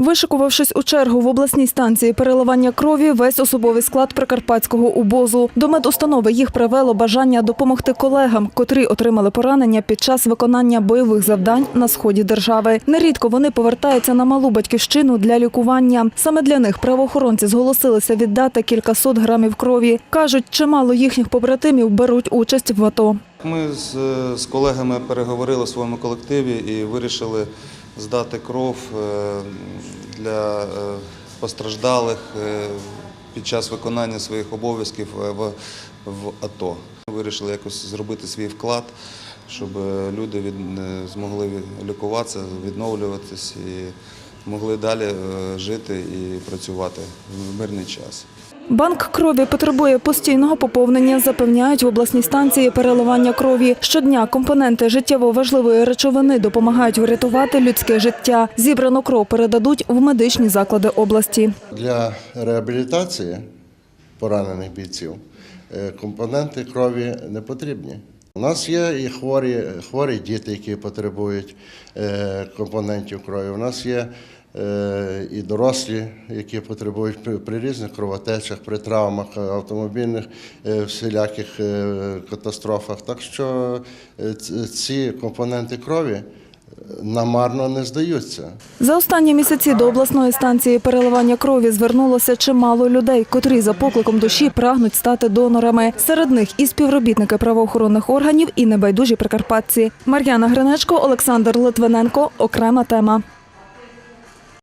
Вишикувавшись у чергу в обласній станції переливання крові, весь особовий склад прикарпатського убозу. До медустанови їх привело бажання допомогти колегам, котрі отримали поранення під час виконання бойових завдань на сході держави. Нерідко вони повертаються на малу батьківщину для лікування. Саме для них правоохоронці зголосилися віддати кількасот грамів крові. кажуть, чимало їхніх побратимів беруть участь в АТО. Ми з, колегами переговорили в своєму колективі і вирішили здати кров е, для е, постраждалих е, під час виконання своїх обов'язків в, АТО. АТО. Вирішили якось зробити свій вклад, щоб люди змогли лікуватися, відновлюватись могли далі е, жити і працювати в мирний час. Банк крові потребує постійного поповнення, запевняють в обласній станції переливання крові. Щодня компоненти життєво важливої речовини допомагають врятувати людське життя. Зібрану кров передадуть в медичні заклади області. Для реабілітації поранених бійців е, компоненти крові не потрібні. У нас є і хворі, хворі діти, які потребують е, компонентів крові. У нас є е, і дорослі, які потребують при, різних кровотечах, при травмах, е, автомобільних всіляких катастрофах. Так що ці компоненти крові намарно не здаються. За останні місяці до обласної станції переливання крові звернулося чимало людей, котрі за покликом душі прагнуть стати донорами. Серед них і співробітники правоохоронних органів, і небайдужі прикарпатці. Мар'яна Гринечко, Олександр Литвиненко. Окрема тема.